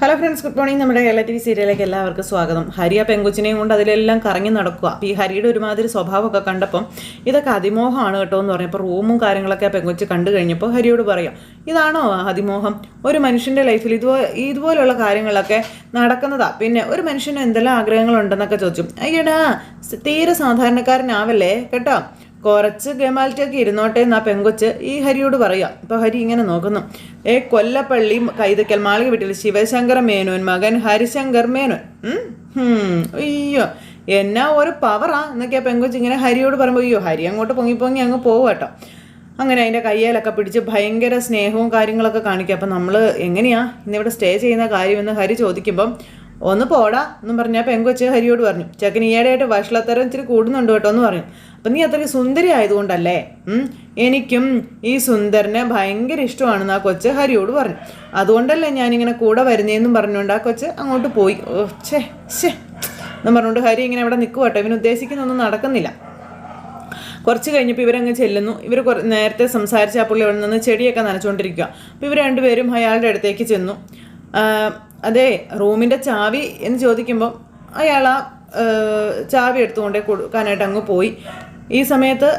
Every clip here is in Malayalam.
ഹലോ ഫ്രണ്ട്സ് ഗുഡ് മോർണിംഗ് നമ്മുടെ കേരള ടി വി സീരിയലിലേക്ക് എല്ലാവർക്കും സ്വാഗതം. ഹരിയ പെങ്കുച്ചിനെയും കൊണ്ട് അതിലെല്ലാം കറങ്ങി നടക്കുക. ഈ ഹരിയുടെ ഒരുമാതിരി സ്വഭാവമൊക്കെ കണ്ടപ്പം ഇതൊക്കെ അതിമോഹമാണ് കേട്ടോ എന്ന് പറഞ്ഞപ്പോൾ റൂമും കാര്യങ്ങളൊക്കെ ആ പെങ്കുച്ച് കണ്ടു കഴിഞ്ഞപ്പോൾ ഹരിയോട് പറയാം ഇതാണോ അതിമോഹം? ഒരു മനുഷ്യന്റെ ലൈഫിൽ ഇതുപോലെ ഇതുപോലുള്ള കാര്യങ്ങളൊക്കെ നടക്കുന്നതാ. പിന്നെ ഒരു മനുഷ്യന് എന്തെല്ലാം ആഗ്രഹങ്ങളുണ്ടെന്നൊക്കെ ചോദിച്ചു അയ്യടാ തീരെ സാധാരണക്കാരനാവല്ലേ? കേട്ടോ? കുറച്ച് ഗമാലിറ്റൊക്കെ ഇരുന്നോട്ടെ എന്നാ പെങ്കൊച്ച് ഈ ഹരിയോട് പറയാം. ഇപ്പൊ ഹരി ഇങ്ങനെ നോക്കുന്നു. ഏ കൊല്ലപ്പള്ളി കൈതക്കൽ മാളിക വീട്ടിൽ ശിവശങ്കർ മേനോൻ മകൻ ഹരിശങ്കർ മേനോൻ. അയ്യോ എന്നാ ഒരു പവറാ എന്നൊക്കെ പെങ്കൊച്ച് ഇങ്ങനെ ഹരിയോട് പറയുമ്പോൾ അയ്യോ ഹരി അങ്ങോട്ട് പൊങ്ങി പൊങ്ങി അങ്ങ് പോകും കേട്ടോ. അങ്ങനെ അതിന്റെ കയ്യേലൊക്കെ പിടിച്ച് ഭയങ്കര സ്നേഹവും കാര്യങ്ങളൊക്കെ കാണിക്കുക അപ്പം നമ്മൾ എങ്ങനെയാ ഇന്നിവിടെ സ്റ്റേ ചെയ്യുന്ന കാര്യമെന്ന് ഹരി ചോദിക്കുമ്പം ഒന്ന് പോടാ എന്നും പറഞ്ഞാൽ പെങ്കൊച്ച് ഹരിയോട് പറഞ്ഞു. ചെക്കൻ ഈയിടെയായിട്ട് വഷളത്തരം ഇച്ചിരി കൂടുന്നുണ്ട് കേട്ടോ എന്ന് പറഞ്ഞു. അപ്പം നീ അത്രയ്ക്ക് സുന്ദരി ആയതുകൊണ്ടല്ലേ? എനിക്കും ഈ സുന്ദരനെ ഭയങ്കര ഇഷ്ടമാണെന്ന് ആ കൊച്ച് ഹരിയോട് പറഞ്ഞു. അതുകൊണ്ടല്ലേ ഞാനിങ്ങനെ കൂടെ വരുന്നതെന്നും പറഞ്ഞുകൊണ്ട് ആ കൊച്ച് അങ്ങോട്ട് പോയി. ഓ ഛേ ഛേ. എന്നും പറഞ്ഞുകൊണ്ട് ഹരി ഇങ്ങനെ അവിടെ നിൽക്കുവട്ടെ ഇവന് ഉദ്ദേശിക്കുന്നൊന്നും നടക്കുന്നില്ല. കുറച്ച് കഴിഞ്ഞപ്പോൾ ഇവരങ്ങ് ചെല്ലുന്നു. ഇവർ നേരത്തെ സംസാരിച്ച ആ പുള്ളി അവിടെ നിന്ന് ചെടിയൊക്കെ നനച്ചുകൊണ്ടിരിക്കുക അപ്പോൾ ഇവർ രണ്ടുപേരും അയാളുടെ അടുത്തേക്ക് ചെന്നു. അതെ റൂമിന്റെ ചാവി എന്ന് ചോദിക്കുമ്പോൾ അയാൾ ആ, ചാവി എടുത്തുകൊണ്ടേ കൊടുക്കാനായിട്ട് അങ്ങ് പോയി. ഈ സമയത്ത്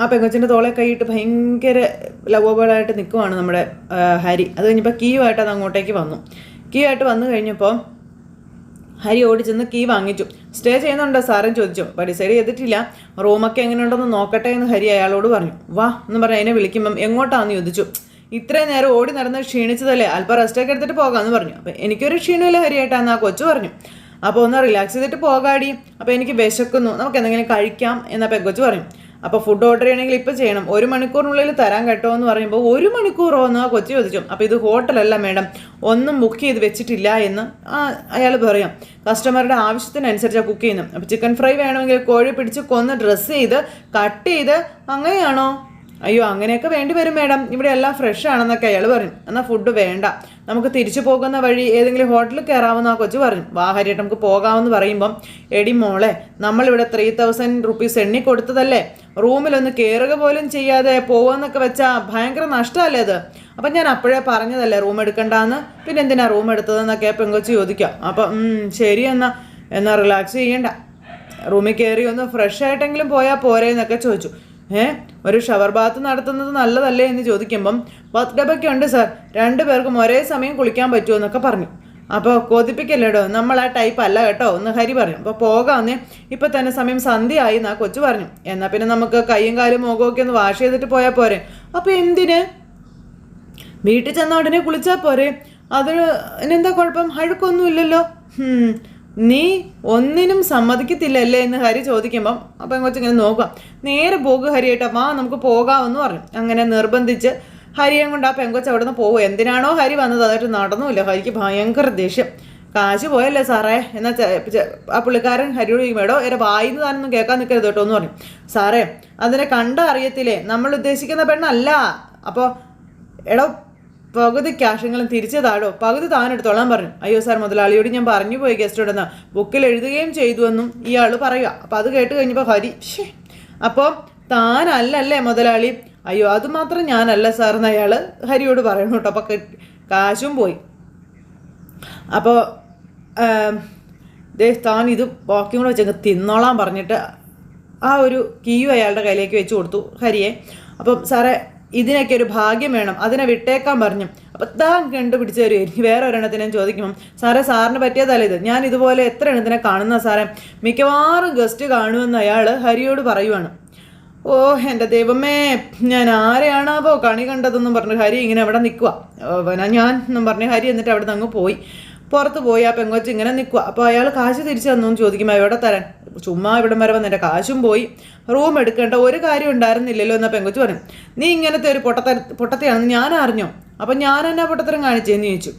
ആ, പെങ്കൊച്ചിന്റെ തോളെ കൈയിട്ട് ഭയങ്കര ലവബിളായിട്ട് നിൽക്കുവാണ് നമ്മുടെ ഹരി. അത് കഴിഞ്ഞപ്പോൾ കീവായിട്ട് അത് അങ്ങോട്ടേക്ക് വന്നു. കീ ആയിട്ട് വന്നു കഴിഞ്ഞപ്പോൾ ഹരി ഓടി ചെന്ന് കീ വാങ്ങിച്ചു. സ്റ്റേ ചെയ്യുന്നുണ്ടോ സാറൻ ചോദിച്ചു. പരിസരം ചെയ്തിട്ടില്ല. റൂമൊക്കെ എങ്ങനെയുണ്ടെന്ന് നോക്കട്ടെ എന്ന് ഹരി അയാളോട് പറഞ്ഞു. വാ എന്ന് പറഞ്ഞ് അതിനെ വിളിക്കുമ്പം എങ്ങോട്ടാന്ന്? ചോദിച്ചു. ഇത്രയും നേരം ഓടി നടന്ന് ക്ഷീണിച്ചതല്ലേ? അല്പം റെസ്റ്റൊക്കെ എടുത്തിട്ട് പോകാമെന്ന് പറഞ്ഞു. അപ്പം എനിക്കൊരു ക്ഷീണമില്ല ഹരിയായിട്ടാന്ന് ആ കൊച്ചു പറഞ്ഞു. അപ്പോൾ ഒന്ന് റിലാക്സ് ചെയ്തിട്ട് പോകാടി. അപ്പോൾ എനിക്ക് വിശക്കുന്നു. നമുക്ക് എന്തെങ്കിലും കഴിക്കാം എന്ന പെങ്കൊച്ച് പറയും. അപ്പോൾ ഫുഡ് ഓർഡർ ചെയ്യണമെങ്കിൽ ഇപ്പോൾ ചെയ്യണം. ഒരു മണിക്കൂറിനുള്ളിൽ തരാൻ കേട്ടോ എന്ന് പറയുമ്പോൾ ഒരു മണിക്കൂറോ എന്ന് ആ കൊച്ചു ചോദിച്ചു. അപ്പോൾ ഇത് ഹോട്ടലല്ല മേഡം ഒന്നും ബുക്ക് ചെയ്ത് വെച്ചിട്ടില്ല എന്ന് അയാൾ പറയാം. കസ്റ്റമറുടെ ആവശ്യത്തിനനുസരിച്ചാണ് കുക്ക് ചെയ്യുന്നത്. അപ്പോൾ ചിക്കൻ ഫ്രൈ വേണമെങ്കിൽ കോഴി പിടിച്ച് കൊന്ന് ഡ്രസ്സ് ചെയ്ത് കട്ട് ചെയ്ത് അങ്ങനെയാണോ? അയ്യോ അങ്ങനെയൊക്കെ വേണ്ടി വരും മേഡം. ഇവിടെ എല്ലാം ഫ്രഷ് ആണെന്നൊക്കെ അയാൾ പറഞ്ഞു. എന്നാൽ ഫുഡ് വേണ്ട. നമുക്ക് തിരിച്ചു പോകുന്ന വഴി ഏതെങ്കിലും ഹോട്ടലിൽ കയറാമെന്ന് ആ കൊച്ചു പറഞ്ഞു. വാഹരിയായിട്ട് നമുക്ക് പോകാമെന്ന് പറയുമ്പം എടി മോളെ നമ്മളിവിടെ ത്രീ തൗസൻഡ് റുപ്പീസ് എണ്ണി കൊടുത്തതല്ലേ? റൂമിലൊന്ന് കയറുക പോലും ചെയ്യാതെ പോവാന്നൊക്കെ വെച്ചാൽ ഭയങ്കര നഷ്ടമല്ലേ അത്? അപ്പം ഞാൻ അപ്പോഴേ പറഞ്ഞതല്ലേ റൂം എടുക്കണ്ടാന്ന്. പിന്നെ എന്തിനാ റൂം എടുത്തതെന്നൊക്കെ പെങ്കൊച്ച് ചോദിക്കാം അപ്പം ശരി എന്നാ. എന്നാൽ റിലാക്സ് ചെയ്യണ്ട. റൂമിൽ കയറി ഒന്ന് ഫ്രഷ് ആയിട്ടെങ്കിലും പോയാൽ പോരെ എന്നൊക്കെ ചോദിച്ചു. ഏ? ഒരു ഷവർ ബാത്ത് നടത്തുന്നത് നല്ലതല്ലേ എന്ന് ചോദിക്കുമ്പം ബാത്ത് ഡബൊക്കെ ഉണ്ട് സാർ. രണ്ടു പേർക്കും ഒരേ സമയം കുളിക്കാൻ പറ്റുമോ എന്നൊക്കെ പറഞ്ഞു. അപ്പോൾ കൊതിപ്പിക്കല്ലേടോ? നമ്മൾ ആ ടൈപ്പ് അല്ല കേട്ടോ ഒന്ന് ഹരി പറഞ്ഞു. അപ്പോൾ പോകാമെന്നേ ഇപ്പം തന്നെ സമയം സന്ധ്യയായി എന്നാ കൊച്ചു പറഞ്ഞു. എന്നാൽ പിന്നെ നമുക്ക് കൈയും കാലും മുഖമൊക്കെ ഒന്ന് വാഷ് ചെയ്തിട്ട് പോയാൽ പോരെ. അപ്പോൾ എന്തിന്? വീട്ടിൽ ചെന്ന ഉടനെ കുളിച്ചാൽ പോരെ. അതിന് എന്താ കുഴപ്പം? അഴുക്കൊന്നുമില്ലല്ലോ നീ ഒന്നിനും സമ്മതിക്കത്തില്ലല്ലേ എന്ന് ഹരി ചോദിക്കുമ്പം അപ്പം കൊച്ചിങ്ങനെ നോക്കുക. നേരെ പോകുക ഹരിയേട്ടാ വാ നമുക്ക് പോകാമെന്ന് പറഞ്ഞു. അങ്ങനെ നിർബന്ധിച്ച് ഹരിയെ കൊണ്ട് ആ പെങ്കൊച്ച് അവിടെ നിന്ന് പോകും എന്തിനാണോ ഹരി വന്നത്? അതായിട്ട് നടന്നുമില്ല. ഹരിക്ക് ഭയങ്കര ദേഷ്യം. കാശ് പോയല്ലേ സാറേ? എന്നാ ആ പുള്ളിക്കാരൻ ഹരിയോട് മേടോ എന്റെ വായിന്ന് താനൊന്നും കേൾക്കാൻ നിൽക്കരുത് കേട്ടോ എന്ന് പറഞ്ഞു സാറേ അതിനെ കണ്ട അറിയത്തില്ലേ നമ്മൾ ഉദ്ദേശിക്കുന്ന പെണ്ണല്ല. അപ്പോൾ എടോ പകുതി ക്യാഷെങ്കിലും തിരിച്ചു താഴോ പകുതി താൻ എടുത്തോളാൻ പറഞ്ഞു. അയ്യോ സാർ മുതലാളിയോട് ഞാൻ പറഞ്ഞു പോയി ഗസ്റ്റോടെന്ന് ബുക്കിൽ എഴുതുകയും ചെയ്തു എന്നും ഇയാൾ പറയുക. അപ്പോൾ അത് കേട്ട് കഴിഞ്ഞപ്പോൾ ഹരി അപ്പോൾ താനല്ലല്ലേ മുതലാളി? അയ്യോ അത് മാത്രം ഞാനല്ല സാർ എന്ന് അയാൾ ഹരിയോട് പറയണു കേട്ടോ. അപ്പോൾ കാശും പോയി. അപ്പോൾ ദേ താൻ ഇത് ബാക്കി കൂടെ വെച്ചങ്ങ് തിന്നോളാൻ പറഞ്ഞിട്ട് ആ ഒരു കീയും അയാളുടെ കയ്യിലേക്ക് വെച്ച് കൊടുത്തു ഹരിയെ. അപ്പം സാറേ ഇതിനൊക്കെ ഒരു ഭാഗ്യം വേണം. അതിനെ വിട്ടേക്കാൻ പറഞ്ഞു. അപ്പം താൻ കണ്ടുപിടിച്ച് എനിക്ക് വേറെ ഒരെണ്ണത്തിനെ ചോദിക്കുമ്പം സാറേ സാറിന് പറ്റിയതല്ല ഇത്. ഞാൻ ഇതുപോലെ എത്ര എണ്ണത്തിനെ കാണുന്ന സാറേ? മിക്കവാറും ഗസ്റ്റ് കാണുമെന്ന് അയാൾ ഹരിയോട് പറയുവാണ്. ഓ എന്റെ ദൈവമേ ഞാൻ ആരെയാണാവോ കണി കണ്ടതെന്നും പറഞ്ഞു ഹരി ഇങ്ങനെ അവിടെ നിൽക്കുക ഞാൻ എന്നും പറഞ്ഞു ഹരി എന്നിട്ട് അവിടെ നിന്ന് അങ്ങ് പോയി. പുറത്ത് പോയി ആ പെങ്കൊച്ച് ഇങ്ങനെ നിൽക്കുക അപ്പോൾ അയാൾ കാശ് തിരിച്ചു തന്നു ചോദിക്കുമ്പോൾ എവിടെ തരാൻ? ചുമ്മാ ഇവിടം വരെ വന്ന് കാശും പോയി. റൂം എടുക്കേണ്ട ഒരു കാര്യം ഉണ്ടായിരുന്നില്ലല്ലോ എന്ന പെങ്കൊച്ചു പറഞ്ഞു. നീ ഇങ്ങനത്തെ ഒരു പൊട്ടത്തര പൊട്ടത്തെയാണെന്ന് ഞാൻ അറിഞ്ഞോ. അപ്പം ഞാൻ എന്നാ പൊട്ടത്തരം കാണിച്ചേന്ന് ചോദിച്ചു.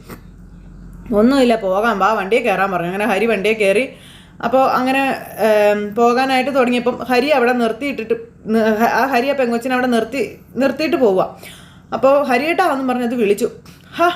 ഒന്നുമില്ല പോകാം വാ വണ്ടിയെ കയറാൻ പറഞ്ഞു. അങ്ങനെ ഹരി വണ്ടിയെ കയറി. അപ്പോൾ അങ്ങനെ പോകാനായിട്ട് തുടങ്ങിയപ്പം ഹരി അവിടെ നിർത്തിയിട്ടിട്ട് ആ ഹരി ആ പെങ്കൊച്ചിനെ അവിടെ നിർത്തി നിർത്തിയിട്ട് പോവുക. അപ്പോൾ ഹരിയേട്ടാ വന്നും പറഞ്ഞത് വിളിച്ചു. ഹാ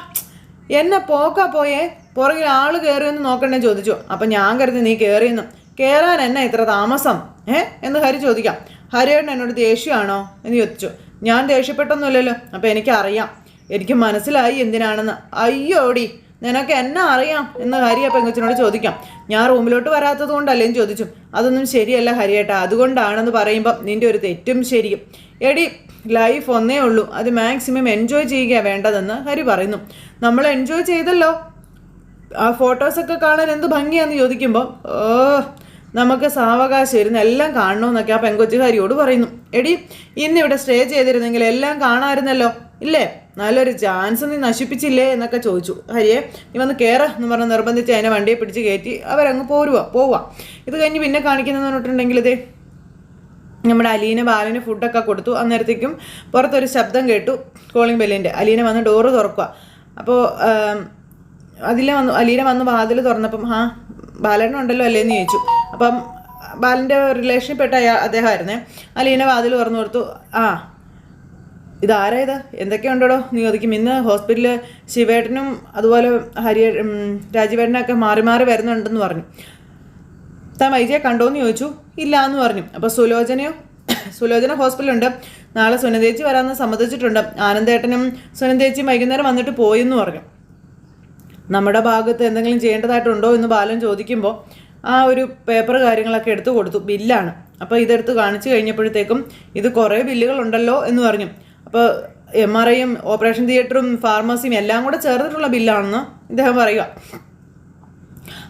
എന്നെ പോക്കാ പോയേ. പുറകിൽ ആൾ കയറിയെന്ന് നോക്കണ്ടേ ചോദിച്ചു. അപ്പം ഞാൻ കരുതി നീ കയറിയെന്ന്. കയറാൻ എന്നെ ഇത്ര താമസം? ഏ? എന്ന് ഹരി ചോദിക്കാം. ഹരിയേട്ടൻ എന്നോട് ദേഷ്യമാണോ? എന്ന് ചോദിച്ചു. ഞാൻ ദേഷ്യപ്പെട്ടൊന്നുമില്ലല്ലോ. അപ്പോൾ എനിക്കറിയാം. എനിക്ക് മനസ്സിലായി എന്തിനാണെന്ന്. അയ്യോടി നിനക്ക് എന്നെ അറിയാം? എന്ന് ഹരി ആ പെങ്കൊച്ചിനോട് ചോദിക്കാം. ഞാൻ റൂമിലോട്ട് വരാത്തത് കൊണ്ടല്ലേന്ന് ചോദിച്ചു. അതൊന്നും ശരിയല്ല ഹരിയേട്ടാ. അതുകൊണ്ടാണെന്ന് പറയുമ്പോൾ നിന്റെ ഒരു തെറ്റും ശരിയും. എടി ലൈഫ് ഒന്നേ ഉള്ളൂ. അത് മാക്സിമം എൻജോയ് ചെയ്യുക വേണ്ടതെന്ന് ഹരി പറയുന്നു. നമ്മൾ എൻജോയ് ചെയ്തല്ലോ. ആ ഫോട്ടോസൊക്കെ കാണാൻ എന്ത് ഭംഗിയാന്ന് ചോദിക്കുമ്പോൾ ഓ നമുക്ക് സാവകാശം ഇരുന്ന് എല്ലാം കാണണമെന്നൊക്കെ ആ പെങ്കൊച്ചുകാരിയോട് പറയുന്നു. എടി ഇന്നിവിടെ സ്റ്റേ ചെയ്തിരുന്നെങ്കിൽ എല്ലാം കാണാമായിരുന്നല്ലോ. ഇല്ലേ? നല്ലൊരു ചാൻസ് നീ നശിപ്പിച്ചില്ലേ എന്നൊക്കെ ചോദിച്ചു. ഹരിയെ നീ വന്ന് കയറ എന്ന് പറഞ്ഞ് നിർബന്ധിച്ച് അതിനെ വണ്ടിയെ പിടിച്ച് കയറ്റി അവരങ്ങ് പോരുക പോവുക ഇത് കഴിഞ്ഞ് പിന്നെ കാണിക്കുന്നതെന്ന് പറഞ്ഞിട്ടുണ്ടെങ്കിൽ ഇതേ നമ്മുടെ അലീന ബാലന് ഫുഡൊക്കെ കൊടുത്തു. അന്നേരത്തേക്കും പുറത്തൊരു ശബ്ദം കേട്ടു. കോളിംഗ് ബെല്ലിന്റെ അലീന വന്ന് ഡോറ് തുറക്കുക അപ്പോൾ അതിലെ വന്നു അലീന വന്ന് വാതിൽ തുറന്നപ്പം ആ ബാലനുണ്ടല്ലോ അല്ലേ? എന്ന് ചോദിച്ചു. അപ്പം ബാലന്റെ റിലേഷനിൽപ്പെട്ട അയാൾ അദ്ദേഹമായിരുന്നേ അലീന വാതിൽ തുറന്നു കൊടുത്തു. ആ ഇതാരാ ഇത്? എന്തൊക്കെയുണ്ടോ നീ ചോദിക്കും. ഇന്ന് ഹോസ്പിറ്റലിൽ ശിവേട്ടനും അതുപോലെ ഹരിയ രാജീവേട്ടനൊക്കെ മാറി മാറി വരുന്നുണ്ടെന്ന് പറഞ്ഞു. താൻ വൈദ്യയെ കണ്ടോന്ന് ചോദിച്ചു. ഇല്ല എന്ന് പറഞ്ഞു. അപ്പോൾ സുലോചനയോ സുലോചന ഹോസ്പിറ്റലുണ്ട്. നാളെ സുനന്ദേച്ചി വരാമെന്ന് സമ്മതിച്ചിട്ടുണ്ട്. ആനന്ദേട്ടനും സുനന്ദേച്ചിയും വൈകുന്നേരം വന്നിട്ട് പോയെന്ന് പറഞ്ഞു. നമ്മുടെ ഭാഗത്ത് എന്തെങ്കിലും ചെയ്യേണ്ടതായിട്ടുണ്ടോ എന്ന് ബാലൻ ചോദിക്കുമ്പോൾ ആ ഒരു പേപ്പർ കാര്യങ്ങളൊക്കെ എടുത്തു കൊടുത്തു. ബില്ലാണ്. അപ്പോൾ ഇതെടുത്ത് കാണിച്ചു കഴിഞ്ഞപ്പോഴത്തേക്കും ഇത് കുറേ ബില്ലുകളുണ്ടല്ലോ എന്ന് പറഞ്ഞു. അപ്പോൾ എം ആർ ഐയും ഓപ്പറേഷൻ തിയേറ്ററും ഫാർമസിയും എല്ലാം കൂടെ ചേർന്നിട്ടുള്ള ബില്ലാണെന്ന് ഇദ്ദേഹം പറയുക.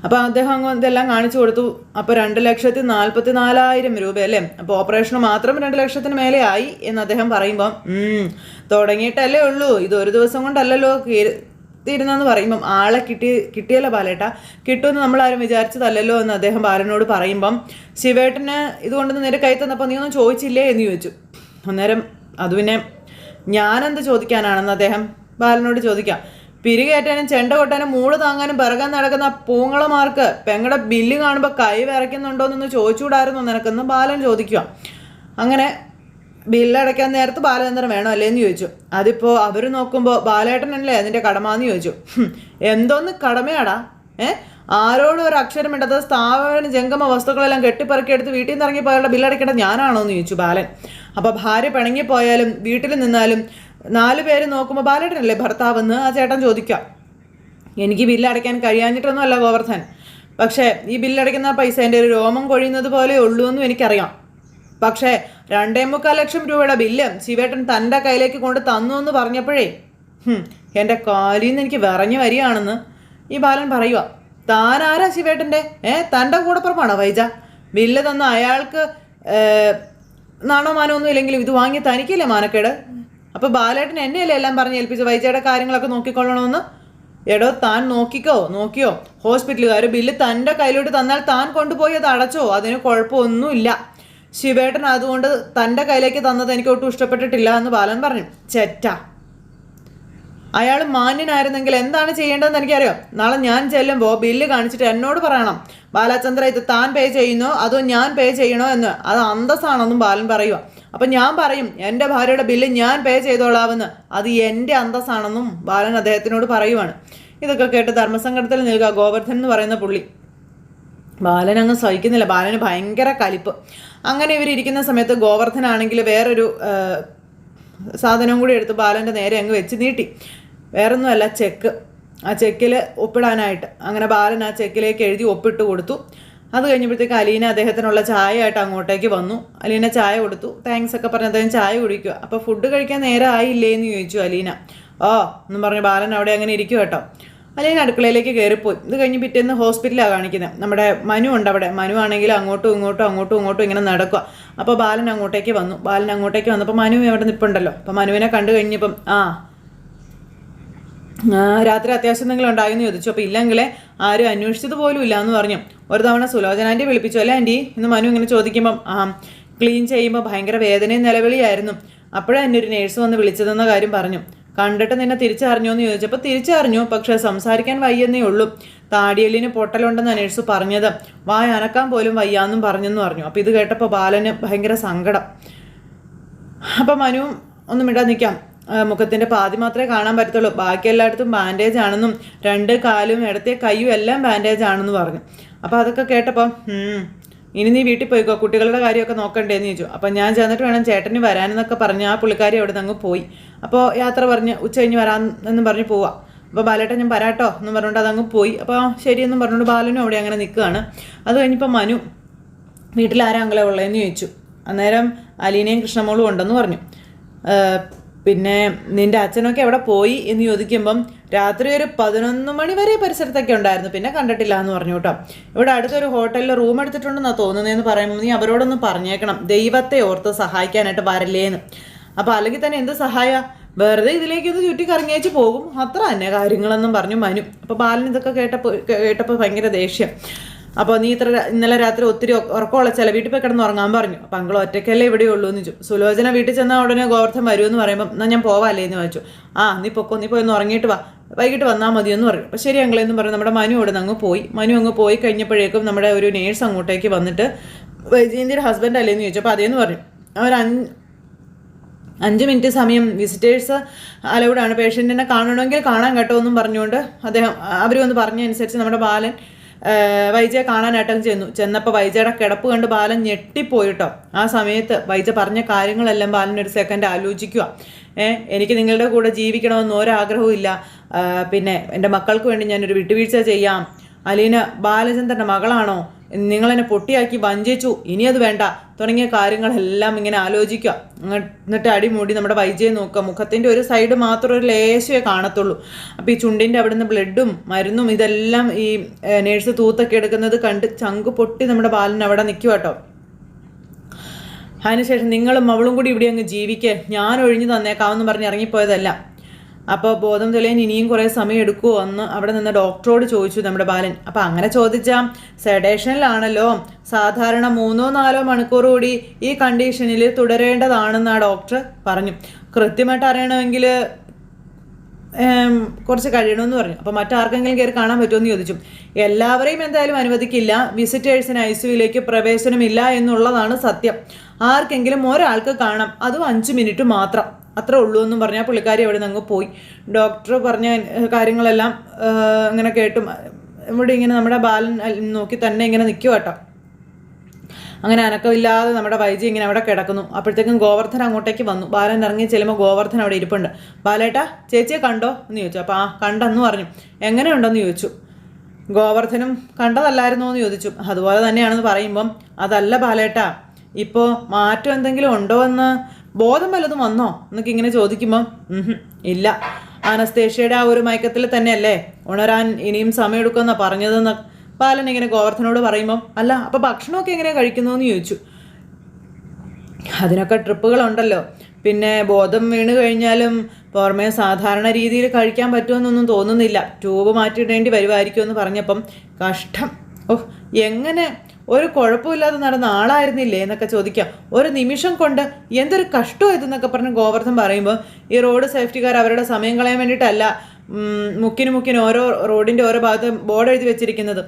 അപ്പോൾ അദ്ദേഹം ഇതെല്ലാം കാണിച്ചു കൊടുത്തു. അപ്പോൾ രണ്ട് ലക്ഷത്തി നാൽപ്പത്തി നാലായിരം രൂപ അല്ലേ? അപ്പോൾ ഓപ്പറേഷന് മാത്രം രണ്ട് ലക്ഷത്തിന് മേലെ ആയി എന്ന് അദ്ദേഹം പറയുമ്പോൾ തുടങ്ങിയിട്ടല്ലേ ഉള്ളൂ. ഇത് ഒരു ദിവസം കൊണ്ടല്ലല്ലോ തീരുന്നെന്ന് പറയുമ്പം ആളെ കിട്ടി കിട്ടിയല്ലോ ബാലേട്ട. കിട്ടുമെന്ന് നമ്മൾ ആരും വിചാരിച്ചതല്ലല്ലോ എന്ന് അദ്ദേഹം ബാലനോട് പറയുമ്പം ശിവേട്ടന് ഇതുകൊണ്ട് നേരെ കൈ തന്നപ്പോൾ നീ ഒന്നും ചോദിച്ചില്ലേ? എന്ന് ചോദിച്ചു. അന്നേരം അത് പിന്നെ ഞാനെന്ത് ചോദിക്കാനാണെന്ന് അദ്ദേഹം ബാലനോട് ചോദിക്കാം. പിരികേറ്റാനും ചെണ്ട കൊട്ടാനും മൂട് താങ്ങാനും പിറകാൻ നടക്കുന്ന പൂങ്ങളമാർക്ക് പെങ്ങളുടെ ബില്ല് കാണുമ്പോൾ കൈ വിറയ്ക്കുന്നുണ്ടോ എന്നൊന്ന് ചോദിച്ചുകൂടായിരുന്നു നിനക്കെന്ന് ബാലൻ ചോദിക്കുക. അങ്ങനെ ബില്ലടയ്ക്കാൻ നേരത്ത് ബാലചന്ദ്രൻ വേണോ അല്ലേ എന്ന് ചോദിച്ചു. അതിപ്പോൾ അവർ നോക്കുമ്പോൾ ബാലേട്ടനല്ലേ അതിന്റെ കടമാന്ന് ചോദിച്ചു. എന്തോന്ന് കടമയാടാ? ഏ? ആരോടും ഒരു അക്ഷരം ഇടാത്ത സ്ഥാപന ജംഗമ വസ്തുക്കളെല്ലാം കെട്ടിപ്പറക്കി എടുത്ത് വീട്ടിൽ നിന്ന് ഇറങ്ങി പോയാലുള്ള ബില്ലടയ്ക്കേണ്ടത് ഞാനാണോ എന്ന് ചോദിച്ചു ബാലൻ. അപ്പോൾ ഭാര്യ പിണങ്ങിപ്പോയാലും വീട്ടിൽ നിന്നാലും നാല് പേര് നോക്കുമ്പോൾ ബാലേട്ടനല്ലേ ഭർത്താവെന്ന് ആ ചേട്ടൻ ചോദിക്കാം. എനിക്ക് ബില്ലടയ്ക്കാൻ കഴിയാഞ്ഞിട്ടൊന്നുമല്ല ഗോവർദ്ധൻ. പക്ഷേ ഈ ബില്ലടയ്ക്കുന്ന പൈസ എന്റെ ഒരു രോമം കൊഴിയുന്നത് പോലെ ഉള്ളൂ എന്നും എനിക്കറിയാം. പക്ഷേ രണ്ടേ മുക്കാൽ ലക്ഷം രൂപയുടെ ബില്ല് ശിവേട്ടൻ തന്റെ കയ്യിലേക്ക് കൊണ്ട് തന്നു എന്ന് പറഞ്ഞപ്പോഴേ എന്റെ കാലിൽ നിന്ന് എനിക്ക് വിറഞ്ഞു വരികയാണെന്ന് ഈ ബാലൻ പറയുക താൻ ശിവേട്ടന്റെ? ഏ തന്റെ കൂടപ്പുറമാണോ വൈജ? ബില്ല് തന്ന അയാൾക്ക് നാണോ മാനോ ഒന്നും ഇല്ലെങ്കിലും ഇത് വാങ്ങി തനിക്കില്ലേ മാനക്കേട്? അപ്പോൾ ബാലേട്ടൻ എന്നെയല്ലേ എല്ലാം പറഞ്ഞ് ഏൽപ്പിച്ചു വൈജയുടെ കാര്യങ്ങളൊക്കെ നോക്കിക്കൊള്ളണമെന്ന്? എടോ താൻ നോക്കിക്കോ നോക്കിയോ. ഹോസ്പിറ്റലുകാർ ബില്ല് തന്റെ കയ്യിലോട്ട് തന്നാൽ താൻ കൊണ്ടുപോയി അത് അടച്ചോ. അതിന് കുഴപ്പമൊന്നുമില്ല. ശിവേട്ടൻ അതുകൊണ്ട് തന്റെ കയ്യിലേക്ക് തന്നത് എനിക്ക് ഒട്ടും ഇഷ്ടപ്പെട്ടിട്ടില്ല എന്ന് ബാലൻ പറഞ്ഞു. ചെറ്റ. അയാൾ മാന്യനായിരുന്നെങ്കിൽ എന്താണ് ചെയ്യേണ്ടതെന്ന് എനിക്കറിയാം. നാളെ ഞാൻ ചെല്ലുമ്പോൾ ബില്ല് കാണിച്ചിട്ട് എന്നോട് പറയണം. ബാലചന്ദ്ര ഇത് താൻ പേ ചെയ്യുന്നോ? അതോ ഞാൻ പേ ചെയ്യണോ എന്ന്. അത് അന്തസ്സാണെന്നും ബാലൻ പറയുക അപ്പം ഞാൻ പറയും എന്റെ ഭാര്യയുടെ ബില്ല് ഞാൻ പേ ചെയ്തോളാമെന്ന്. അത് എന്റെ അന്തസ്സാണെന്നും ബാലൻ അദ്ദേഹത്തിനോട് പറയുവാണ്. ഇതൊക്കെ കേട്ട് ധർമ്മസങ്കടത്തിൽ നിൽക്കുക ഗോവർദ്ധൻ എന്ന് പറയുന്ന പുള്ളി. ബാലൻ അങ്ങ് സഹിക്കുന്നില്ല. ബാലന് ഭയങ്കര കലിപ്പ്. അങ്ങനെ ഇവരിയ്ക്കുന്ന സമയത്ത് ഗോവർദ്ധനാണെങ്കിൽ വേറൊരു സാധനവും സാധനം കൂടി എടുത്ത് ബാലന്റെ നേരെ അങ്ങ് വെച്ച് നീട്ടി. വേറൊന്നുമല്ല ചെക്ക്. ആ ചെക്കിൽ ഒപ്പിടാനായിട്ട്. അങ്ങനെ ബാലൻ ആ ചെക്കിലേക്ക് എഴുതി ഒപ്പിട്ട് കൊടുത്തു. അത് കഴിഞ്ഞപ്പോഴത്തേക്ക് അലീന അദ്ദേഹത്തിനുള്ള ചായ ആയിട്ട് അങ്ങോട്ടേക്ക് വന്നു. അലീന ചായ കൊടുത്തു. താങ്ക്സ് ഒക്കെ പറഞ്ഞ് അദ്ദേഹം ചായ കുടിക്കുക. അപ്പോൾ ഫുഡ് കഴിക്കാൻ നേരെ ആയില്ലേ എന്ന് ചോദിച്ചു അലീന. ഓ എന്നും പറഞ്ഞ് ബാലൻ അവിടെ അങ്ങനെ ഇരിക്കും കേട്ടോ. അല്ലെങ്കിൽ അടുക്കളയിലേക്ക് കയറിപ്പോയി. ഇത് കഴിഞ്ഞ് പിറ്റേന്ന് ഹോസ്പിറ്റലാണ് കാണിക്കുന്നത്. നമ്മുടെ മനു ഉണ്ട് അവിടെ. മനു ആണെങ്കിൽ അങ്ങോട്ടും ഇങ്ങോട്ടും അങ്ങോട്ടും ഇങ്ങോട്ടും ഇങ്ങനെ നടക്കുക. അപ്പോൾ ബാലൻ അങ്ങോട്ടേക്ക് വന്നു. ബാലൻ അങ്ങോട്ടേക്ക് വന്നപ്പോൾ മനു അവിടെ നിൽപ്പുണ്ടല്ലോ അപ്പോൾ മനുവിനെ കണ്ടു കഴിഞ്ഞപ്പം ആ രാത്രി അത്യാവശ്യം എന്തെങ്കിലും ഉണ്ടായെന്ന് ചോദിച്ചു. അപ്പോൾ ഇല്ലെങ്കിൽ ആരും അന്വേഷിച്ചത് പോലും ഇല്ല എന്ന് പറഞ്ഞു. ഒരു തവണ സുലോചന ആന്റി വിളിപ്പിച്ചു. അല്ലേ ആന്റി എന്ന് മനു ഇങ്ങനെ ചോദിക്കുമ്പം ആ ക്ലീൻ ചെയ്യുമ്പോൾ ഭയങ്കര വേദനയും നിലവിളിയായിരുന്നു. അപ്പോഴേ എന്നെ ഒരു നേഴ്സ് വന്ന് വിളിച്ചതെന്ന കാര്യം പറഞ്ഞു. കണ്ടിട്ട് നിന്നെ തിരിച്ചറിഞ്ഞോ എന്ന് ചോദിച്ചപ്പോൾ തിരിച്ചറിഞ്ഞു പക്ഷേ സംസാരിക്കാൻ വയ്യെന്നേ ഉള്ളൂ. താടിയലിന് പൊട്ടലുണ്ടെന്ന് നേഴ്സ് പറഞ്ഞത്. വായ അനക്കാൻ പോലും വയ്യാന്നും പറഞ്ഞെന്ന് പറഞ്ഞു അപ്പോൾ ഇത് കേട്ടപ്പോൾ ബാലന് ഭയങ്കര സങ്കടം. അപ്പം മനു ഒന്നും ഇടാൻ നിൽക്കാം മുഖത്തിന്റെ പാതി മാത്രമേ കാണാൻ പറ്റത്തുള്ളൂ. ബാക്കി എല്ലായിടത്തും ബാൻഡേജ് ആണെന്നും രണ്ട് കാലും ഇടത്തെ കൈയും എല്ലാം ബാൻഡേജ് ആണെന്ന് പറഞ്ഞു. അപ്പോൾ അതൊക്കെ കേട്ടപ്പം ഇനി നീ വീട്ടിൽ പോയിക്കോ കുട്ടികളുടെ കാര്യമൊക്കെ നോക്കണ്ടേന്ന് ചോദിച്ചു. അപ്പം ഞാൻ ചെന്നിട്ട് വേണം ചേട്ടന് വരാനെന്നൊക്കെ പറഞ്ഞ് ആ പുള്ളിക്കാരി അവിടെ നിന്ന് അങ്ങ് പോയി. അപ്പോൾ യാത്ര പറഞ്ഞ് ഉച്ച കഴിഞ്ഞ് വരാൻ എന്നും പറഞ്ഞ് പോവാം. അപ്പോൾ ബാലേട്ടൻ ഞാൻ വരാട്ടോ എന്ന് പറഞ്ഞുകൊണ്ട് അതങ്ങ് പോയി. അപ്പോൾ ശരിയെന്നും പറഞ്ഞുകൊണ്ട് ബാലനും അവിടെ അങ്ങനെ നിൽക്കുകയാണ്. അത് കഴിഞ്ഞപ്പോൾ മനു വീട്ടിൽ ആരാ ഉള്ളതെന്ന് ചോദിച്ചു. അന്നേരം അലീനയും കൃഷ്ണമോളും ഉണ്ടെന്ന് പറഞ്ഞു. പിന്നെ നിന്റെ അച്ഛനൊക്കെ എവിടെ പോയി എന്ന് ചോദിക്കുമ്പം രാത്രി ഒരു പതിനൊന്ന് മണി വരെ പരിസരത്തൊക്കെ ഉണ്ടായിരുന്നു. പിന്നെ കണ്ടിട്ടില്ല എന്ന് പറഞ്ഞു കേട്ടോ. ഇവിടെ അടുത്തൊരു ഹോട്ടലിൽ റൂം എടുത്തിട്ടുണ്ടെന്നാണ് തോന്നുന്നതെന്ന് പറയുമ്പോൾ നീ അവരോടൊന്ന് പറഞ്ഞേക്കണം. ദൈവത്തെ ഓർത്ത് സഹായിക്കാനായിട്ട് വരല്ലേന്ന്. അപ്പോൾ അല്ലെങ്കിൽ തന്നെ എന്ത് സഹായ? വെറുതെ ഇതിലേക്കൊന്ന് ചുറ്റി കറങ്ങിയേച്ച് പോകും. അത്ര തന്നെ കാര്യങ്ങളെന്നും പറഞ്ഞു മനു. അപ്പോൾ ബാലൻ ഇതൊക്കെ കേട്ടപ്പോൾ കേട്ടപ്പോൾ ഭയങ്കര ദേഷ്യം. അപ്പോൾ നീ ഇത്ര ഇന്നലെ രാത്രി ഒത്തിരി ഉറക്കമുള്ള ചില വീട്ടിൽ പോയി കിടന്ന് ഉറങ്ങാൻ പറഞ്ഞു. അപ്പം അങ്കൾ ഒറ്റയ്ക്കല്ലേ ഇവിടെ ഉള്ളൂ എന്ന് ചോദിച്ചു. സുലോചന വീട്ടിൽ ചെന്നാൽ ഉടനെ ഗോവർദ്ധൻ വരുമെന്ന് പറയുമ്പോൾ എന്നാൽ ഞാൻ പോവാല്ലേ? എന്ന് ചോദിച്ചു. ആ നീ പൊക്കോ നീ പോയി ഒന്ന് ഉറങ്ങിയിട്ട് വാ. വൈകിട്ട് വന്നാൽ മതി എന്ന് പറയും അപ്പോൾ ശരി അങ്ങളെന്ന് പറഞ്ഞു. നമ്മുടെ മനു അവിടെ നിന്ന് അങ്ങ് പോയി. മനു അങ്ങ് പോയി കഴിഞ്ഞപ്പോഴേക്കും നമ്മുടെ ഒരു നേഴ്സ് അങ്ങോട്ടേക്ക് വന്നിട്ട് വൈജയന്തിയുടെ ഹസ്ബൻഡ് അല്ലേന്ന് ചോദിച്ചു അപ്പോൾ അതേന്ന് പറഞ്ഞു. അവർ അഞ്ച് മിനിറ്റ് സമയം വിസിറ്റേഴ്സ് അലൗഡാണ് പേഷ്യന്റിനെ കാണണമെങ്കിൽ കാണാൻ കേട്ടോ എന്നും പറഞ്ഞുകൊണ്ട് അദ്ദേഹം അവർ വന്ന് പറഞ്ഞതനുസരിച്ച് നമ്മുടെ ബാലൻ വൈജയെ കാണാനായിട്ടും ചെന്നു. ചെന്നപ്പോൾ വൈജയുടെ കിടപ്പ് കണ്ട് ബാലൻ ഞെട്ടിപ്പോയിട്ടോ. ആ സമയത്ത് വൈജ പറഞ്ഞ കാര്യങ്ങളെല്ലാം ബാലൻ ഒരു സെക്കൻഡ് ആലോചിക്കുക എനിക്ക് നിങ്ങളുടെ കൂടെ ജീവിക്കണമെന്ന് ഒരാഗ്രഹവും ഇല്ല. പിന്നെ എന്റെ മക്കൾക്ക് വേണ്ടി ഞാനൊരു വിട്ടുവീഴ്ച ചെയ്യാം. അലീന ബാലചന്ദ്രന്റെ മകളാണോ? നിങ്ങളെന്നെ പൊട്ടിയാക്കി വഞ്ചിച്ചു. ഇനി അത് വേണ്ട. തുടങ്ങിയ കാര്യങ്ങളെല്ലാം ഇങ്ങനെ ആലോചിക്കുക. എന്നിട്ട് അടിമൂടി നമ്മുടെ വൈജയെ നോക്കുക. മുഖത്തിന്റെ ഒരു സൈഡ് മാത്രം ഒരു ലേശമേ കാണത്തുള്ളൂ. അപ്പോൾ ഈ ചുണ്ടിന്റെ അവിടുന്ന് ബ്ലഡും മരുന്നും ഇതെല്ലാം ഈ നേഴ്സ് തൂത്തൊക്കെ എടുക്കുന്നത് കണ്ട് ചങ്ക് പൊട്ടി നമ്മുടെ ബാലൻ അവിടെ നിൽക്കുക കേട്ടോ. അതിനുശേഷം നിങ്ങളും അവളും കൂടി ഇവിടെ അങ്ങ് ജീവിക്കേ ഞാൻ ഒഴിഞ്ഞു തന്നേക്കാവെന്ന് പറഞ്ഞ് ഇറങ്ങിപ്പോയതല്ല. അപ്പോൾ ബോധം തെളിയാൻ ഇനിയും കുറേ സമയം എടുക്കുമോ എന്ന് അവിടെ നിന്ന് ഡോക്ടറോട് ചോദിച്ചു നമ്മുടെ ബാലൻ. അപ്പോൾ അങ്ങനെ ചോദിച്ചാൽ സെഡേഷനിലാണല്ലോ സാധാരണ മൂന്നോ നാലോ മണിക്കൂർ കൂടി ഈ കണ്ടീഷനിൽ തുടരേണ്ടതാണെന്ന് ആ ഡോക്ടർ പറഞ്ഞു. കൃത്യമായിട്ട് അറിയണമെങ്കിൽ കുറച്ച് കഴിയണമെന്ന് പറഞ്ഞു. അപ്പോൾ മറ്റാർക്കെങ്കിലും കയറി കാണാൻ പറ്റുമെന്ന് ചോദിച്ചു. എല്ലാവരെയും എന്തായാലും അനുവദിക്കില്ല. വിസിറ്റേഴ്സിന് ഐ സിയുയിലേക്ക് പ്രവേശനമില്ല എന്നുള്ളതാണ് സത്യം. ആർക്കെങ്കിലും ഒരാൾക്ക് കാണാം. അതും അഞ്ച് മിനിറ്റ് മാത്രം. അത്രേ ഉള്ളൂ എന്നും പറഞ്ഞാൽ പുള്ളിക്കാരി അവിടെ നിന്ന് അങ്ങ് പോയി. ഡോക്ടർ പറഞ്ഞ കാര്യങ്ങളെല്ലാം ഇങ്ങനെ കേട്ടും. ഇവിടെ ഇങ്ങനെ നമ്മുടെ ബാലൻ നോക്കി തന്നെ ഇങ്ങനെ നിൽക്കുക കേട്ടോ അങ്ങനെ അനക്കമില്ലാതെ നമ്മുടെ വൈജി ഇങ്ങനെ അവിടെ കിടക്കുന്നു. അപ്പോഴത്തേക്കും ഗോവർദ്ധൻ അങ്ങോട്ടേക്ക് വന്നു. ബാലൻ ഇറങ്ങി ചെല്ലുമ്പോൾ ഗോവർദ്ധൻ അവിടെ ഇരിപ്പുണ്ട്. ബാലേട്ടാ ചേച്ചിയെ കണ്ടോ? എന്ന് ചോദിച്ചു. അപ്പോൾ ആ കണ്ടെന്ന് പറഞ്ഞു. എങ്ങനെയുണ്ടെന്ന് ചോദിച്ചു. ഗോവർദ്ധനും കണ്ടതല്ലായിരുന്നോ എന്ന് ചോദിച്ചു. അതുപോലെ തന്നെയാണെന്ന് പറയുമ്പം അതല്ല ബാലേട്ടാ ഇപ്പോൾ മാറ്റം എന്തെങ്കിലും ഉണ്ടോ എന്ന് ബോധം വല്ലതും വന്നോ? എന്നൊക്കെ ഇങ്ങനെ ചോദിക്കുമ്പം ഇല്ല. അനസ്തേഷ്യയുടെ ആ ഒരു മയക്കത്തിൽ തന്നെയല്ലേ? ഉണരാൻ ഇനിയും സമയമെടുക്കുമെന്നാണ് പറഞ്ഞതെന്ന് ബാലൻ ഇങ്ങനെ ഗോവർദ്ധനോട് പറയുമ്പം അല്ല അപ്പോൾ ഭക്ഷണമൊക്കെ എങ്ങനെ കഴിക്കുന്നു എന്ന് ചോദിച്ചു. അതിനൊക്കെ ട്രിപ്പുകളുണ്ടല്ലോ. പിന്നെ ബോധം വീണ് കഴിഞ്ഞാലും പുറമേ സാധാരണ രീതിയിൽ കഴിക്കാൻ പറ്റുമെന്നൊന്നും തോന്നുന്നില്ല. ട്യൂബ് മാറ്റിയിടേണ്ടി വരുമായിരിക്കും എന്ന് പറഞ്ഞപ്പം കഷ്ടം. ഓഹ് എങ്ങനെ ഒരു കുഴപ്പമില്ലാതെ നടന്ന ആളായിരുന്നില്ലേ എന്നൊക്കെ ചോദിക്കാം. ഒരു നിമിഷം കൊണ്ട് എന്തൊരു കഷ്ടം പറഞ്ഞ് ഗോവർദ്ധൻ പറയുമ്പോൾ ഈ റോഡ് സേഫ്റ്റിക്കാർ അവരുടെ സമയം കളയാൻ വേണ്ടിയിട്ടല്ല മുക്കിന് മുക്കിന് ഓരോ റോഡിന്റെ ഓരോ ഭാഗത്ത് ബോർഡ് എഴുതി വെച്ചിരിക്കുന്നത്.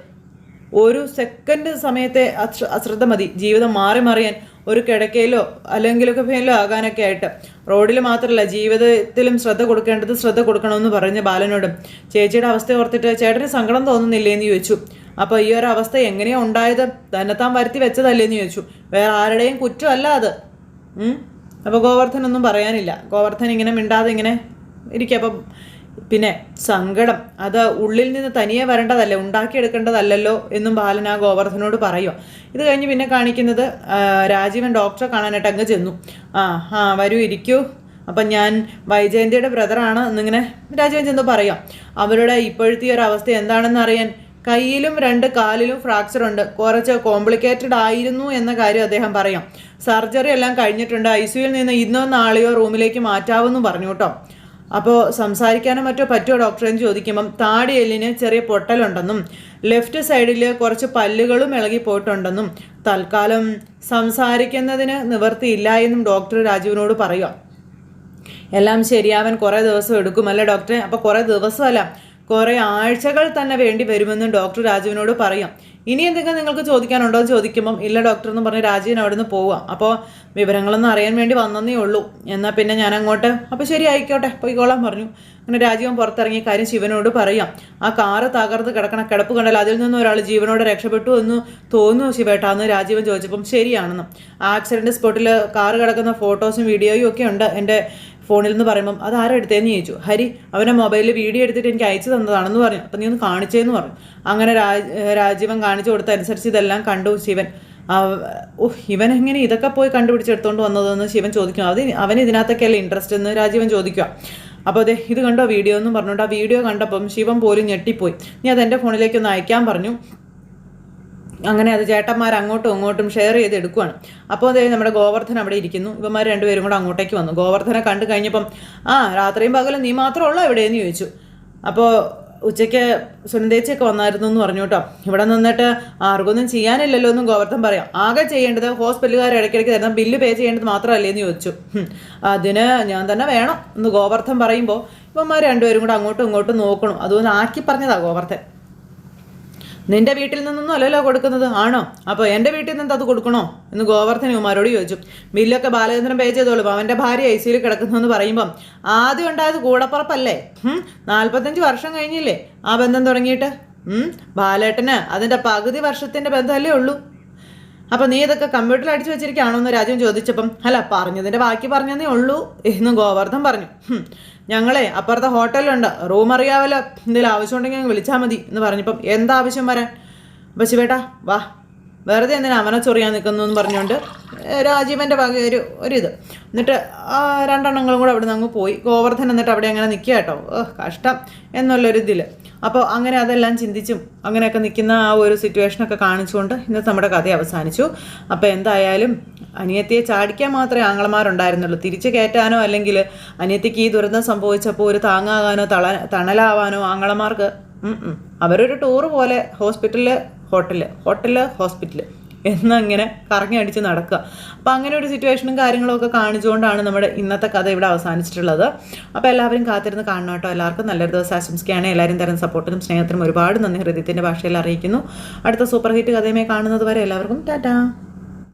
ഒരു സെക്കൻഡ് സമയത്തെ അശ്ര- അശ്രദ്ധ മതി. ജീവിതം മാറി മറിയാൻ ഒരു കിടക്കയിലോ അല്ലെങ്കിലൊക്കെ ഫെയിലോ ആകാനൊക്കെ ആയിട്ട്. റോഡിൽ മാത്രമല്ല ജീവിതത്തിലും ശ്രദ്ധ കൊടുക്കേണ്ടത് ശ്രദ്ധ കൊടുക്കണമെന്ന് പറഞ്ഞ് ബാലനോടും ചേച്ചിയുടെ അവസ്ഥ ഓർത്തിട്ട് ചേട്ടന് സങ്കടം തോന്നുന്നില്ലേ എന്ന് ചോദിച്ചു. അപ്പോൾ ഈ ഒരു അവസ്ഥ എങ്ങനെയാ ഉണ്ടായത്? തന്നെത്താൻ വരുത്തി വെച്ചതല്ലേ എന്ന് ചോദിച്ചു. വേറെ ആരുടെയും കുറ്റമല്ല അത്. അപ്പോൾ ഗോവർദ്ധൻ ഒന്നും പറയാനില്ല. ഗോവർദ്ധൻ ഇങ്ങനെ മിണ്ടാതെ ഇങ്ങനെ ഇരിക്കുക. അപ്പം പിന്നെ സങ്കടം. അത് ഉള്ളിൽ നിന്ന് തനിയെ വരേണ്ടതല്ലേ? ഉണ്ടാക്കിയെടുക്കേണ്ടതല്ലല്ലോ എന്നും ബാലൻ ആ ഗോവർദ്ധനോട് പറയുക ഇത് കഴിഞ്ഞ് പിന്നെ കാണിക്കുന്നത് രാജീവൻ ഡോക്ടറെ കാണാനായിട്ട് അങ്ങ് ചെന്നു. ആ ആ വരൂ ഇരിക്കൂ. അപ്പം ഞാൻ വൈജയന്തിയുടെ ബ്രദറാണ് എന്നിങ്ങനെ രാജീവൻ ചെന്ന് പറയാം. അവരുടെ ഇപ്പോഴത്തെ ഒരു അവസ്ഥ എന്താണെന്ന് അറിയാൻ കയ്യിലും രണ്ട് കാലിലും ഫ്രാക്ചർ ഉണ്ട്. കുറച്ച് കോംപ്ലിക്കേറ്റഡ് ആയിരുന്നു എന്ന കാര്യം അദ്ദേഹം പറയാം. സർജറി എല്ലാം കഴിഞ്ഞിട്ടുണ്ട്. ഐ സിയുയിൽ നിന്ന് ഇന്നോ നാളെയോ റൂമിലേക്ക് മാറ്റാവുന്നു പറഞ്ഞു കേട്ടോ. അപ്പോൾ സംസാരിക്കാനോ മറ്റോ പറ്റുമോ ഡോക്ടറെ എന്ന് ചോദിക്കുമ്പം താടി എല്ലിന് ചെറിയ പൊട്ടലുണ്ടെന്നും ലെഫ്റ്റ് സൈഡിൽ കുറച്ച് പല്ലുകളും ഇളകി പോയിട്ടുണ്ടെന്നും തൽക്കാലം സംസാരിക്കുന്നതിന് നിവർത്തിയില്ല എന്നും ഡോക്ടർ രാജുവിനോട് പറയുക. എല്ലാം ശരിയാവാൻ കുറേ ദിവസം എടുക്കും അല്ലേ ഡോക്ടറെ അപ്പോൾ കുറേ ദിവസമല്ല. കുറേ ആഴ്ചകൾ തന്നെ വേണ്ടി വരുമെന്നും ഡോക്ടർ രാജുവിനോട് പറയാം. ഇനി എന്തെങ്കിലും നിങ്ങൾക്ക് ചോദിക്കാനുണ്ടോ എന്ന് ചോദിക്കുമ്പം ഇല്ല ഡോക്ടർ എന്ന് പറഞ്ഞ് രാജീവൻ അവിടെ നിന്ന് പോവാം അപ്പോൾ വിവരങ്ങളൊന്നും അറിയാൻ വേണ്ടി വന്നതേ ഉള്ളൂ. എന്നാൽ പിന്നെ ഞാൻ അങ്ങോട്ട് അപ്പോൾ ശരി ആയിക്കോട്ടെ പോയിക്കോളാൻ പറഞ്ഞു. അങ്ങനെ രാജീവൻ പുറത്തിറങ്ങി കാര്യം ശിവനോട് പറയാം. ആ കാറ് തകർന്ന് കിടക്കണ കിടപ്പ് കണ്ടാൽ അതിൽ നിന്ന് ഒരാൾ ജീവനോടെ രക്ഷപ്പെട്ടു എന്ന് തോന്നുന്നു ശിവേട്ടാന്ന് രാജീവൻ ചോദിച്ചപ്പം ശരിയാണെന്ന്. ആക്സിഡന്റ് സ്പോട്ടിൽ കാറ് കിടക്കുന്ന ഫോട്ടോസും വീഡിയോയും ഒക്കെ ഉണ്ട്. എന്റെ ഫോണിൽ നിന്ന് പറയുമ്പം അത് ആരെ എടുത്തതെന്ന് ചോദിച്ചു. ഹരി അവന്റെ മൊബൈലിൽ വീഡിയോ എടുത്തിട്ട് എനിക്ക് അയച്ചു തന്നതാണെന്ന് പറഞ്ഞു. അപ്പം നീ ഒന്ന് കാണിച്ചേന്ന് പറഞ്ഞു. അങ്ങനെ രാജ് രാജീവൻ കാണിച്ചു കൊടുത്ത അനുസരിച്ച് ഇതെല്ലാം കണ്ടു ശിവൻ. ഇവൻ എങ്ങനെ ഇതൊക്കെ പോയി കണ്ടുപിടിച്ചെടുത്തോണ്ട് വന്നതെന്ന് ശിവൻ ചോദിക്കും. അത് അവൻ ഇതിനകത്തൊക്കെയല്ലേ ഇൻട്രസ്റ്റ് എന്ന് രാജീവൻ ചോദിക്കുക. അപ്പോൾ അതെ ഇത് കണ്ടോ വീഡിയോ എന്ന് പറഞ്ഞുകൊണ്ട് ആ വീഡിയോ കണ്ടപ്പം ശിവൻ പോലും ഞെട്ടിപ്പോയി. നീ അത് എന്റെ ഫോണിലേക്ക് ഒന്ന് അയക്കാൻ പറഞ്ഞു. അങ്ങനെ അത് ചേട്ടന്മാർ അങ്ങോട്ടും ഇങ്ങോട്ടും ഷെയർ ചെയ്ത് എടുക്കുവാണ്. അപ്പോൾ അതേ നമ്മുടെ ഗോവർദ്ധൻ അവിടെ ഇരിക്കുന്നു. ഇവന്മാർ രണ്ടുപേരും കൂടെ അങ്ങോട്ടേക്ക് വന്നു. ഗോവർദ്ധനെ കണ്ടു കഴിഞ്ഞപ്പം ആ രാത്രിയും പകലും നീ മാത്രമേ ഉള്ളൂ എവിടെയെന്ന് ചോദിച്ചു. അപ്പോൾ ഉച്ചയ്ക്ക് സുനന്ദേച്ചിയൊക്കെ വന്നായിരുന്നു എന്ന് പറഞ്ഞു കേട്ടോ. ഇവിടെ നിന്നിട്ട് ആർക്കൊന്നും ചെയ്യാനില്ലല്ലോ എന്നും ഗോവർദ്ധൻ പറയാം. ആകെ ചെയ്യേണ്ടത് ഹോസ്പിറ്റലുകാർ ഇടയ്ക്കിടയ്ക്ക് തരുന്ന ബില്ല് പേ ചെയ്യേണ്ടത് മാത്രമല്ലേ എന്ന് ചോദിച്ചു. അതിന് ഞാൻ തന്നെ വേണം എന്ന് ഗോവർദ്ധൻ പറയുമ്പോൾ ഇവന്മാർ രണ്ടുപേരും കൂടെ അങ്ങോട്ടും ഇങ്ങോട്ടും നോക്കണം. അതുകൊണ്ട് ആക്കി പറഞ്ഞതാ ഗോവർദ്ധൻ. നിന്റെ വീട്ടിൽ നിന്നൊന്നും അല്ലല്ലോ കൊടുക്കുന്നത്? ആണോ? അപ്പോൾ എന്റെ വീട്ടിൽ നിന്ന് അത് കൊടുക്കണോ? എന്ന് ഗോവർദ്ധന കുമാരോട് ചോദിച്ചു. ബില്ലൊക്കെ ബാലചന്ദ്രൻ പേ ചെയ്തോളും. അവന്റെ ഭാര്യ ഐ സിയിൽ കിടക്കുന്നു എന്ന് പറയുമ്പം ആദ്യം ഉണ്ടായത് കൂടപ്പുറപ്പല്ലേ? നാൽപ്പത്തഞ്ച് വർഷം കഴിഞ്ഞില്ലേ? ആ ബന്ധം തുടങ്ങിയിട്ട്? ബാലേട്ടന് അതിന്റെ പകുതി വർഷത്തിന്റെ ബന്ധമല്ലേ ഉള്ളൂ? അപ്പം നീ ഇതൊക്കെ കമ്പ്യൂട്ടറിൽ അടിച്ചു വെച്ചിരിക്കുകയാണോ? എന്ന് രാജ്യം ചോദിച്ചപ്പം അല്ല പറഞ്ഞതിന്റെ ബാക്കി പറഞ്ഞതേ ഉള്ളൂ എന്ന് ഗോവർദ്ധൻ പറഞ്ഞു. "ഹും, ഞങ്ങളെ അപ്പുറത്തെ ഹോട്ടലുണ്ട് റൂം അറിയാവല്ലോ. എന്തെങ്കിലും ആവശ്യമുണ്ടെങ്കിൽ വിളിച്ചാൽ മതി എന്ന് പറഞ്ഞപ്പം എന്താ ആവശ്യം വരാൻ? അപ്പം ശിവേട്ടാ വാ. വെറുതെ എന്തിനാ അവനെ ചൊറിയാൻ നിൽക്കുന്നു എന്ന് പറഞ്ഞുകൊണ്ട് രാജീവന്റെ വക ഒരു ഒരിത് എന്നിട്ട് രണ്ടെണ്ണങ്ങളും കൂടെ അവിടെ നിന്ന് അങ്ങ് പോയി. ഗോവർദ്ധൻ എന്നിട്ട് അവിടെ അങ്ങനെ നിൽക്കുക കേട്ടോ. കഷ്ടം എന്നുള്ളൊരു ഇതിൽ അപ്പോൾ അങ്ങനെ അതെല്ലാം ചിന്തിച്ചും അങ്ങനെയൊക്കെ നിൽക്കുന്ന ആ ഒരു സിറ്റുവേഷനൊക്കെ കാണിച്ചുകൊണ്ട് ഇന്നത്തെ നമ്മുടെ കഥ അവസാനിച്ചു. അപ്പോൾ എന്തായാലും അനിയത്തിയെ ചാടിക്കാൻ മാത്രമേ ആങ്ങളമാരുണ്ടായിരുന്നുള്ളൂ. തിരിച്ചു കയറ്റാനോ അല്ലെങ്കിൽ അനിയത്തിക്ക് ഈ ദുരന്തം സംഭവിച്ചപ്പോൾ ഒരു താങ്ങാകാനോ തള തണലാവാനോ ആങ്ങളമാർക്ക്. അവരൊരു ടൂറ് പോലെ ഹോസ്പിറ്റലിൽ ഹോട്ടൽ ഹോട്ടൽ ഹോസ്പിറ്റൽ എന്നങ്ങനെ കറങ്ങി അടിച്ച് നടക്കുക. അപ്പോൾ അങ്ങനെ ഒരു സിറ്റുവേഷനും കാര്യങ്ങളും ഒക്കെ കാണിച്ചുകൊണ്ടാണ് നമ്മുടെ ഇന്നത്തെ കഥ ഇവിടെ അവസാനിച്ചിട്ടുള്ളത്. അപ്പോൾ എല്ലാവരും കാത്തിരുന്ന് കാണണം കേട്ടോ. എല്ലാവർക്കും നല്ലൊരു ദിവസം ആശംസിക്കുകയാണ്. എല്ലാവരും തരുന്ന സപ്പോർട്ടിനും സ്നേഹത്തിനും ഒരുപാട് നന്ദി. ഹൃദയത്തിന്റെ ഭാഷയിൽ അറിയിക്കുന്നു. അടുത്ത സൂപ്പർ ഹിറ്റ് കഥയുമായി കാണുന്നത് വരെ എല്ലാവർക്കും ടാറ്റാ.